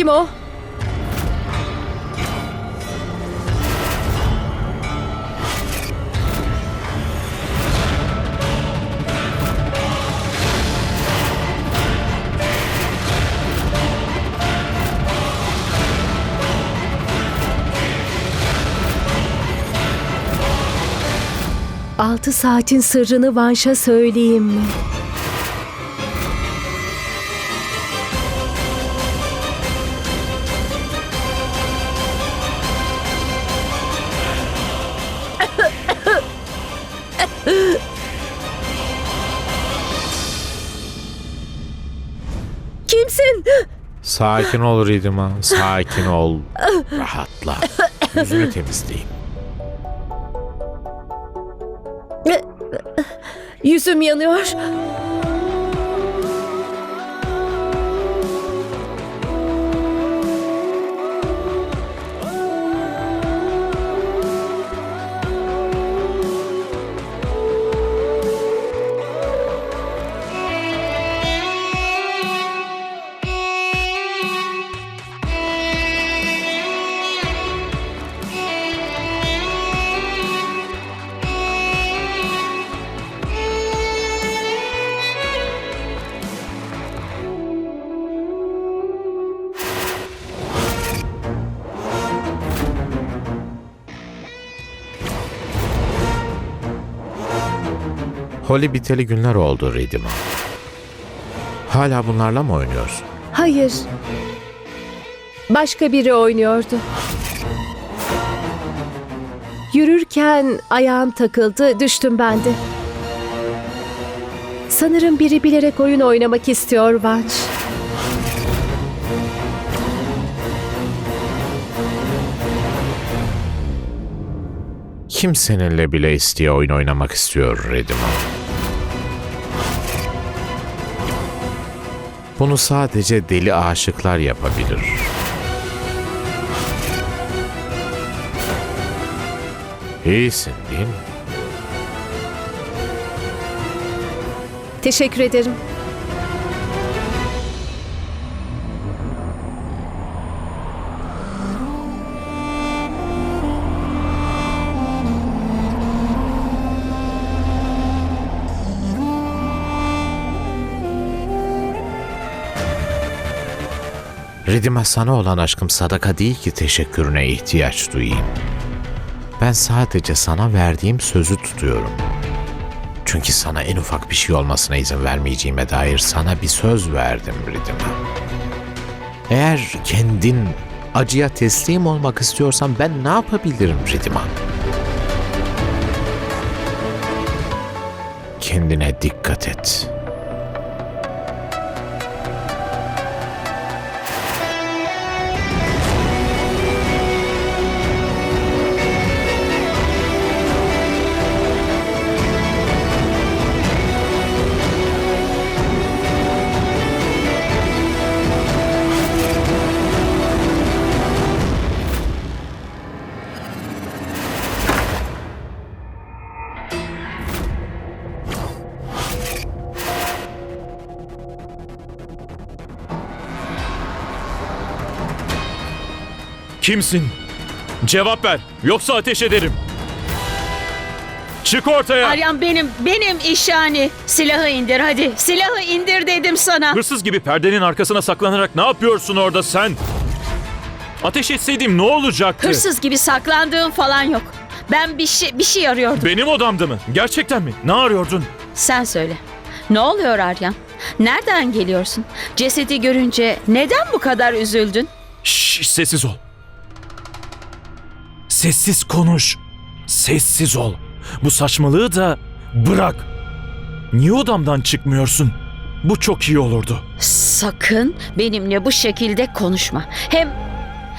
Kim o? Altı saatin sırrını Vanş'a söyleyeyim mi? Sakin ol Ridima, sakin ol. Rahatla. Yüzünü temizleyeyim. Yüzüm yanıyor. Holly biteli günler oldu Ridima. Hala bunlarla mı oynuyorsun? Hayır. Başka biri oynuyordu. Yürürken ayağım takıldı, düştüm ben de. Sanırım biri bilerek oyun oynamak istiyor Vanç. Kim seninle bile isteye oyun oynamak istiyor Ridima? Bunu sadece deli aşıklar yapabilir. İyisin değil mi? Teşekkür ederim. Ridima sana olan aşkım sadaka değil ki teşekkürüne ihtiyaç duyayım. Ben sadece sana verdiğim sözü tutuyorum. Çünkü sana en ufak bir şey olmasına izin vermeyeceğime dair sana bir söz verdim Ridima. Eğer kendin acıya teslim olmak istiyorsan ben ne yapabilirim Ridima? Kendine dikkat et. Kimsin? Cevap ver. Yoksa ateş ederim. Çık ortaya. Aryan benim, benim işani. Silahı indir hadi. Silahı indir dedim sana. Hırsız gibi perdenin arkasına saklanarak ne yapıyorsun orada sen? Ateş etseydim ne olacaktı? Hırsız gibi saklandığın falan yok. Ben bir şey, bir şey arıyordum. Benim odamda mı? Gerçekten mi? Ne arıyordun? Sen söyle. Ne oluyor Aryan? Nereden geliyorsun? Cesedi görünce neden bu kadar üzüldün? Şşş sessiz ol. Sessiz konuş. Sessiz ol. Bu saçmalığı da bırak. Niye odamdan çıkmıyorsun? Bu çok iyi olurdu. Sakın benimle bu şekilde konuşma. Hem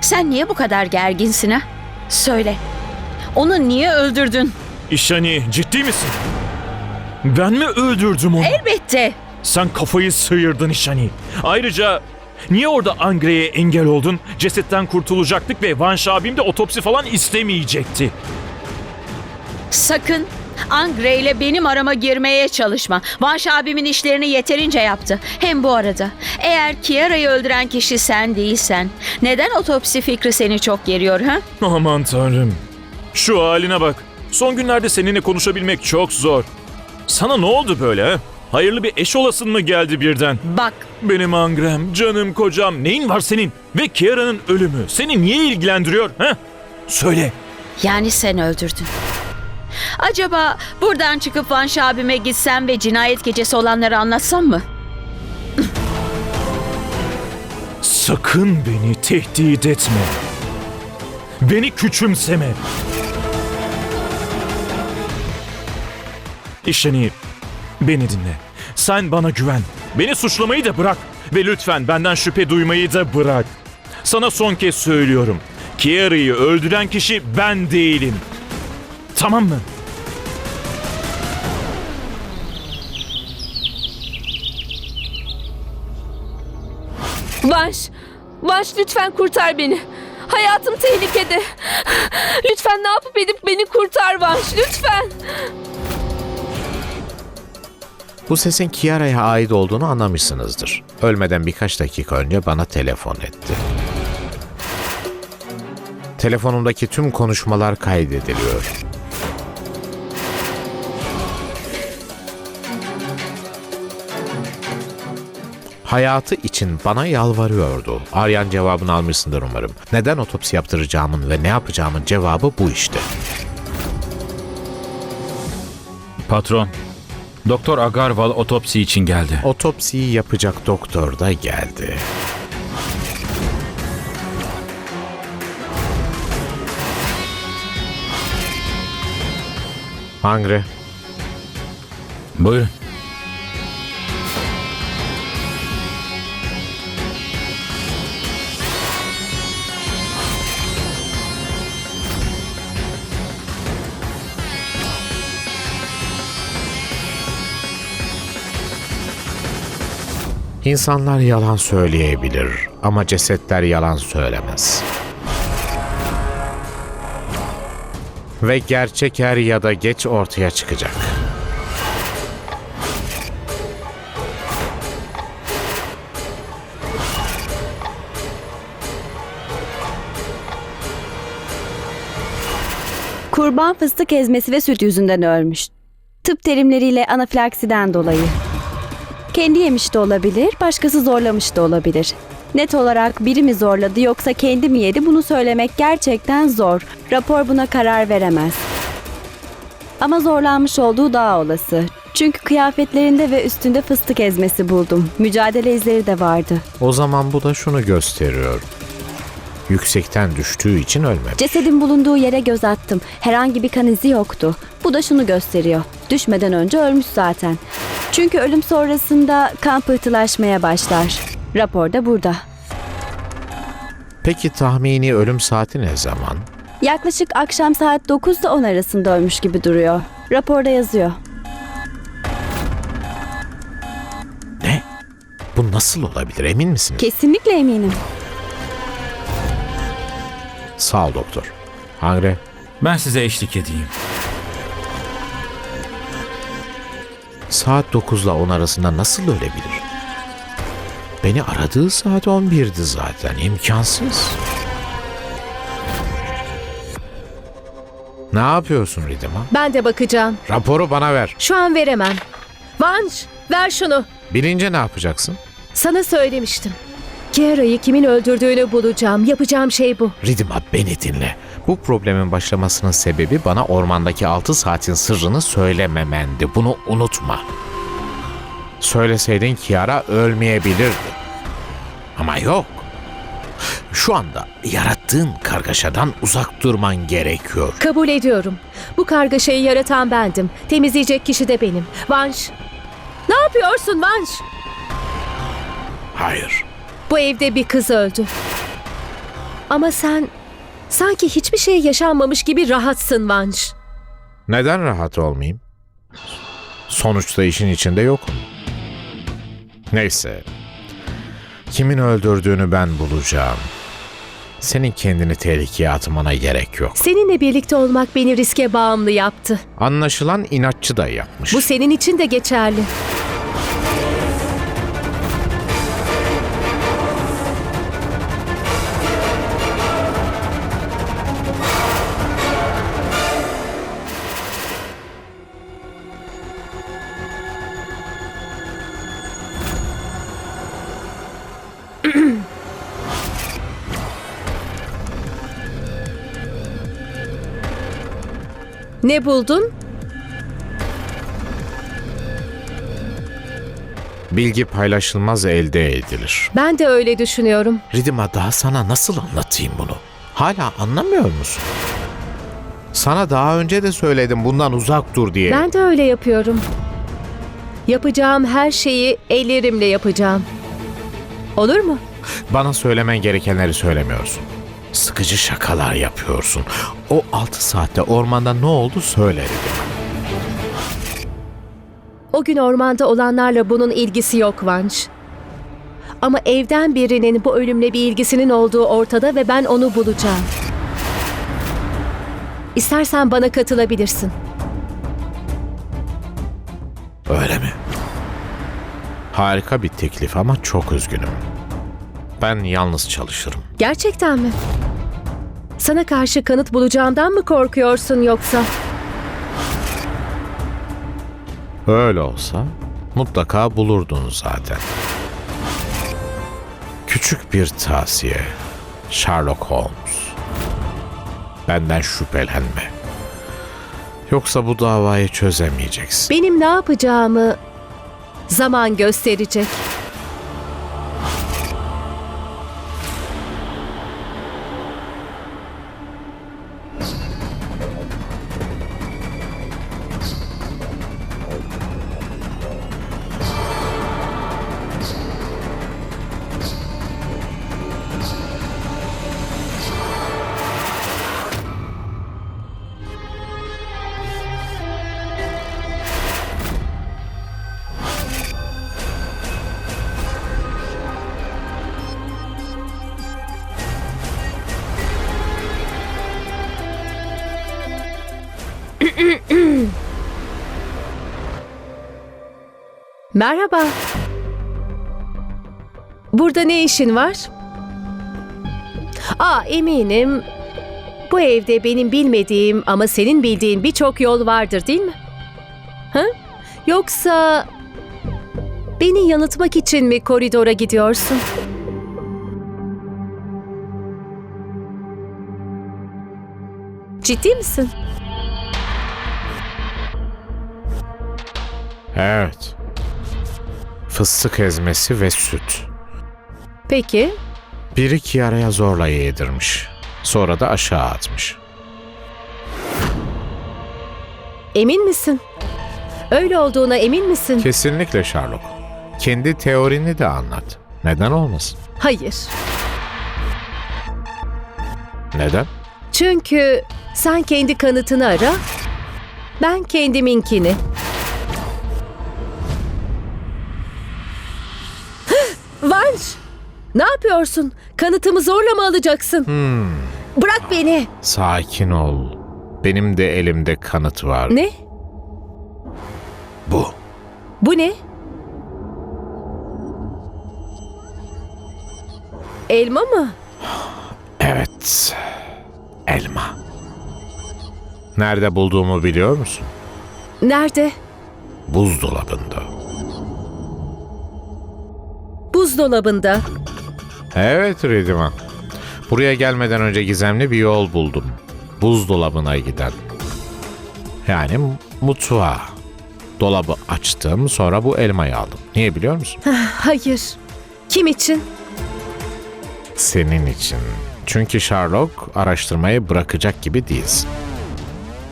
sen niye bu kadar gerginsin ha? Söyle. Onu niye öldürdün? İşani ciddi misin? Ben mi öldürdüm onu? Elbette. Sen kafayı sıyırdın İşani. Ayrıca niye orada Angre'ye engel oldun? Cesetten kurtulacaktık ve Van Şabim de otopsi falan istemeyecekti. Sakın Angre ile benim arama girmeye çalışma. Vanş abimin işlerini yeterince yaptı. Hem bu arada eğer Kiara'yı öldüren kişi sen değilsen neden otopsi fikri seni çok geriyor ha? Aman tanrım. Şu haline bak. Son günlerde seninle konuşabilmek çok zor. Sana ne oldu böyle ha? Hayırlı bir eş olasın mı geldi birden? Bak Benim Angrem, canım kocam, neyin var senin? Ve Kiara'nın ölümü seni niye ilgilendiriyor ha? Söyle. yani sen öldürdün. Acaba buradan çıkıp Vanş abime gitsem ve cinayet gecesi olanları anlatsam mı? Sakın beni tehdit etme. Beni küçümseme. İşeni beni dinle. Sen bana güven. Beni suçlamayı da bırak. Ve lütfen benden şüphe duymayı da bırak. Sana son kez söylüyorum. Kiara'yı öldüren kişi ben değilim. Tamam mı? Vanş, Vanş lütfen kurtar beni. Hayatım tehlikede. Lütfen ne yapıp edip beni kurtar Vanş, lütfen. Bu sesin Kiara'ya ait olduğunu anlamışsınızdır. Ölmeden birkaç dakika önce bana telefon etti. Telefonumdaki tüm konuşmalar kaydediliyor. Hayatı için bana yalvarıyordu. Aryan cevabını almışsındır umarım. Neden otopsi yaptıracağımın ve ne yapacağımın cevabı bu işte. Patron, Doktor Agarwal otopsi için geldi. Otopsiyi yapacak doktor da geldi. Hangre, Buyurun. İnsanlar yalan söyleyebilir ama cesetler yalan söylemez. Ve gerçek er ya da geç ortaya çıkacak. Kurban fıstık ezmesi ve süt yüzünden ölmüş. Tıp terimleriyle anafilaksiden dolayı. Kendi yemiş de olabilir, başkası zorlamış da olabilir. Net olarak biri mi zorladı yoksa kendi mi yedi bunu söylemek gerçekten zor. Rapor buna karar veremez. Ama zorlanmış olduğu daha olası. Çünkü kıyafetlerinde ve üstünde fıstık ezmesi buldum. Mücadele izleri de vardı. O zaman bu da şunu gösteriyor. Yüksekten düştüğü için ölmedi. Cesedin bulunduğu yere göz attım. Herhangi bir kan izi yoktu. Bu da şunu gösteriyor. Düşmeden önce ölmüş zaten. Çünkü ölüm sonrasında kan pıhtılaşmaya başlar. Rapor da burada. Peki tahmini ölüm saati ne zaman? Yaklaşık akşam saat 9 ile 10 arasında ölmüş gibi duruyor. Raporda yazıyor. Ne? Bu nasıl olabilir emin misiniz? Kesinlikle eminim. Sağ ol doktor. Hangre, Ben size eşlik edeyim. Saat 9 ile 10 arasında nasıl ölebilir? Beni aradığı saat 11'di zaten. İmkansız. Ne yapıyorsun Ridima? Ben de bakacağım. Raporu bana ver. Şu an veremem. Vanş, ver şunu. Bilince ne yapacaksın? Sana söylemiştim. Kiara'yı kimin öldürdüğünü bulacağım. Yapacağım şey bu. Ridima beni dinle. Bu problemin başlamasının sebebi bana ormandaki 6 saatin sırrını söylememendi. Bunu unutma. Söyleseydin Kiara ölmeyebilirdi. Ama yok. Şu anda yarattığın kargaşadan uzak durman gerekiyor. Kabul ediyorum. Bu kargaşayı yaratan bendim. Temizleyecek kişi de benim. Vanş. Ne yapıyorsun Vanş? Hayır. Bu evde bir kız öldü. Ama sen sanki hiçbir şey yaşanmamış gibi rahatsın Vanş. Neden rahat olmayayım? Sonuçta işin içinde yokum. Neyse. Kimin öldürdüğünü ben bulacağım. Senin kendini tehlikeye atmana gerek yok. Seninle birlikte olmak beni riske bağımlı yaptı. Anlaşılan inatçı da yapmış. Bu senin için de geçerli. Ne buldun? Bilgi paylaşılmaz elde edilir. Ben de öyle düşünüyorum. Ridima daha sana nasıl anlatayım bunu? Hala anlamıyor musun? Sana daha önce de söyledim bundan uzak dur diye. Ben de öyle yapıyorum. Yapacağım her şeyi ellerimle yapacağım. Olur mu? Bana söylemen gerekenleri söylemiyorsun. Sıkıcı şakalar yapıyorsun. O altı saatte ormanda ne oldu söyle Ridima. O gün ormanda olanlarla bunun ilgisi yok Vanç. Ama evden birinin bu ölümle bir ilgisinin olduğu ortada ve ben onu bulacağım. İstersen bana katılabilirsin. Öyle mi? Harika bir teklif ama çok üzgünüm. Ben yalnız çalışırım. Gerçekten mi? Sana karşı kanıt bulacağımdan mı korkuyorsun yoksa? Öyle olsa mutlaka bulurdun zaten. Küçük bir tavsiye. Sherlock Holmes. Benden şüphelenme. Yoksa bu davayı çözemeyeceksin. Benim ne yapacağımı zaman gösterecek. Merhaba. Burada ne işin var? Aa eminim bu evde benim bilmediğim ama senin bildiğin birçok yol vardır değil mi? Ha? Yoksa beni yanıltmak için mi koridora gidiyorsun? Ciddi misin? Evet. Fıstık ezmesi ve süt. Peki. Biri Kiara'ya zorla yedirmiş. Sonra da aşağı atmış. Emin misin? Öyle olduğuna emin misin? Kesinlikle Sherlock. Kendi teorini de anlat. Neden olmasın? Hayır. Neden? Çünkü sen kendi kanıtını ara, ben kendiminkini. Ne yapıyorsun? Kanıtımı zorla mı alacaksın? Bırak beni. Sakin ol. Benim de elimde kanıt var. Ne? Bu. Bu ne? Elma mı? Evet. Elma. Nerede bulduğumu biliyor musun? Nerede? Buzdolabında. Buzdolabında. Evet Ridima. Buraya gelmeden önce gizemli bir yol buldum. Buzdolabına giden. Yani mutfağa. Dolabı açtım sonra bu elmayı aldım. Niye biliyor musun? Hayır. Kim için? Senin için. Çünkü Sherlock araştırmayı bırakacak gibi değilsin.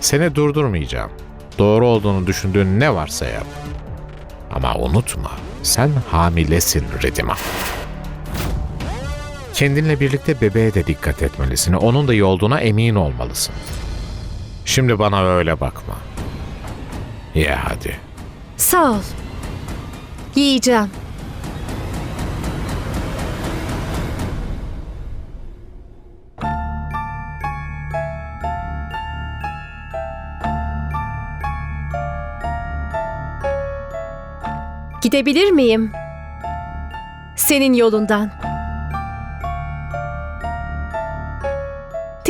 Seni durdurmayacağım. Doğru olduğunu düşündüğün ne varsa yap. Ama unutma, sen hamilesin Redima. Kendinle birlikte bebeğe de dikkat etmelisin. Onun da iyi olduğuna emin olmalısın. Şimdi bana öyle bakma. Ye hadi. Sağ ol. Yiyeceğim. Gidebilir miyim? Senin yolundan.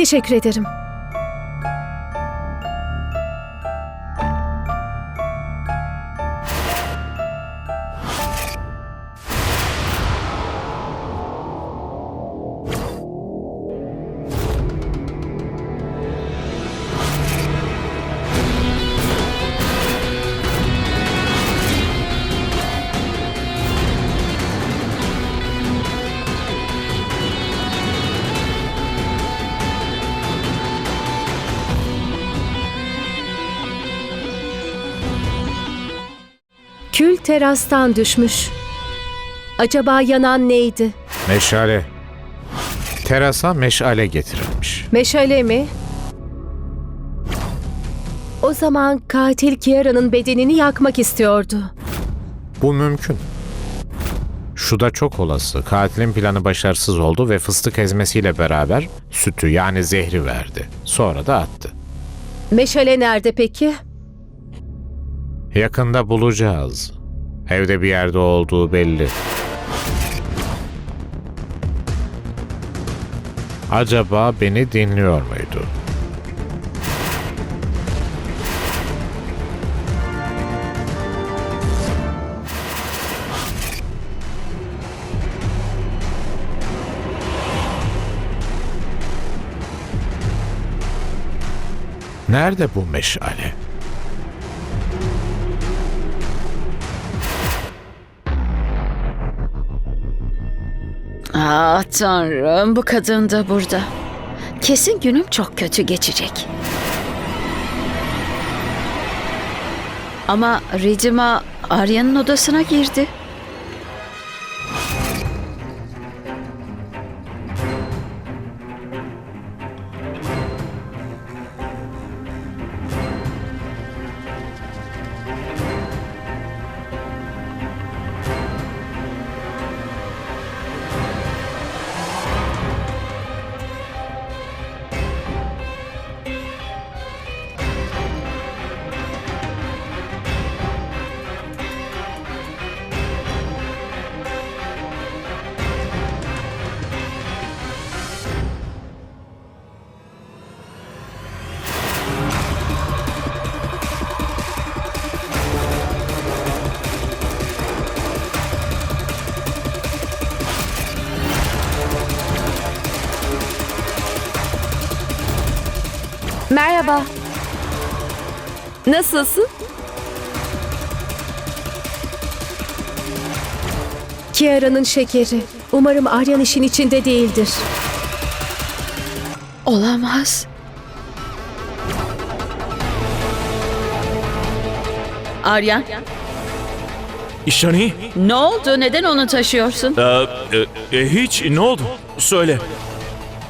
Teşekkür ederim. Terastan düşmüş. Acaba yanan neydi? Meşale. Terasa meşale getirilmiş. Meşale mi? O zaman katil Kiara'nın bedenini yakmak istiyordu. Bu mümkün. Şu da çok olası. Katilin planı başarısız oldu ve fıstık ezmesiyle beraber sütü yani zehri verdi. Sonra da attı. Meşale nerede peki? Yakında bulacağız. Evde bir yerde olduğu belli. Acaba beni dinliyor muydu? Nerede bu meşale? Ah tanrım bu kadın da burada. Kesin günüm çok kötü geçecek. Ama Ridima Arya'nın odasına girdi. Merhaba. Nasılsın? Kiara'nın şekeri. Umarım Aryan işin içinde değildir. Olamaz. Aryan, İşani? ne oldu? Neden onu taşıyorsun? Ee, e, e, hiç ne oldu? Söyle.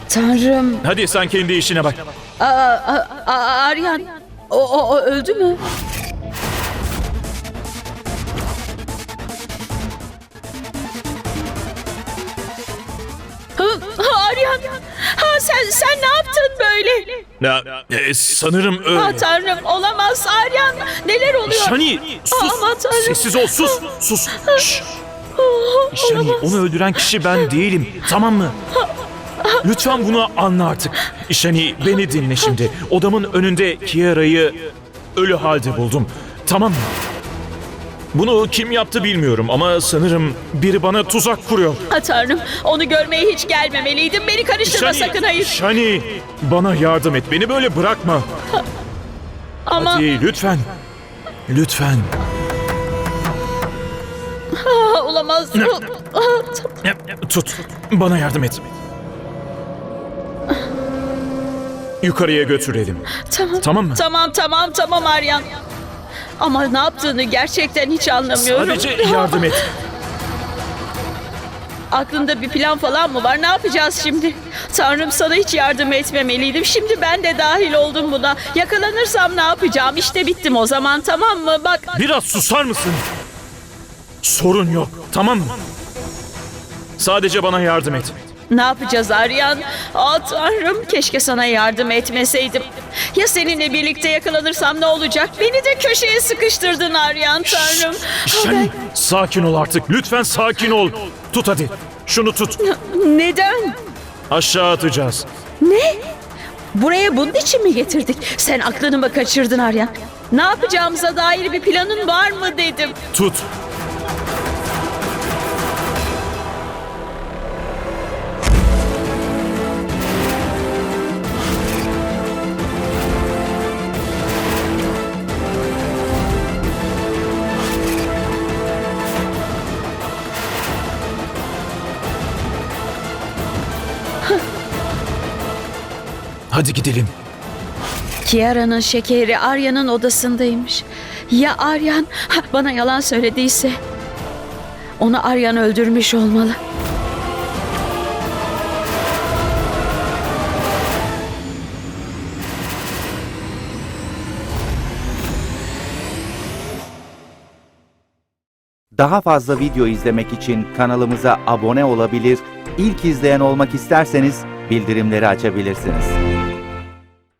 Tanrım. Hadi sen kendi işine bak. Aa, aa, Aryan, o, o, o öldü mü? Aryan, ha sen sen ne yaptın böyle? Ya, e, sanırım öyle. Ha Tanrım, olamaz Aryan. Neler oluyor? Şani sus. Aman Tanrım. Sessiz ol sus. Sus. Şş. Oh, Şani olamaz. onu öldüren kişi ben değilim. Tamam mı? Lütfen bunu anla artık. Şani beni dinle şimdi. Odamın önünde Kiara'yı ölü halde buldum. Tamam mı? Bunu kim yaptı bilmiyorum ama sanırım biri bana tuzak kuruyor. Ha Tanrım, onu görmeye hiç gelmemeliydim. Beni karıştırma sakın hayır. Şani bana yardım et. Beni böyle bırakma. Ama Hadi lütfen. Lütfen. Ah, olamaz. Tut. Bana yardım et. Yukarıya götürelim. Tamam. Tamam mı? Tamam tamam tamam Aryan. Ama ne yaptığını gerçekten hiç anlamıyorum. Sadece yardım et. Aklında bir plan falan mı var? Ne yapacağız şimdi? Tanrım sana hiç yardım etmemeliydim. Şimdi ben de dahil oldum buna. Yakalanırsam ne yapacağım? İşte bittim o zaman tamam mı? Bak Biraz susar mısın? Sorun yok. Tamam mı? Sadece bana yardım et. Ne yapacağız Aryan? Ah tanrım keşke sana yardım etmeseydim. Ya seninle birlikte yakalanırsam ne olacak? Beni de köşeye sıkıştırdın Aryan tanrım. Ah, Şani, sakin ol artık. Lütfen sakin ol. Tut hadi. Şunu tut. Neden? Aşağı atacağız. Buraya bunun için mi getirdik? Sen aklını mı kaçırdın Aryan? Ne yapacağımıza dair bir planın var mı dedim. Tut. Hadi gidelim. Kiara'nın şekeri Arya'nın odasındaymış. Ya Aryan bana yalan söylediyse? Onu Aryan öldürmüş olmalı. Daha fazla video izlemek için kanalımıza abone olabilir, ilk izleyen olmak isterseniz bildirimleri açabilirsiniz.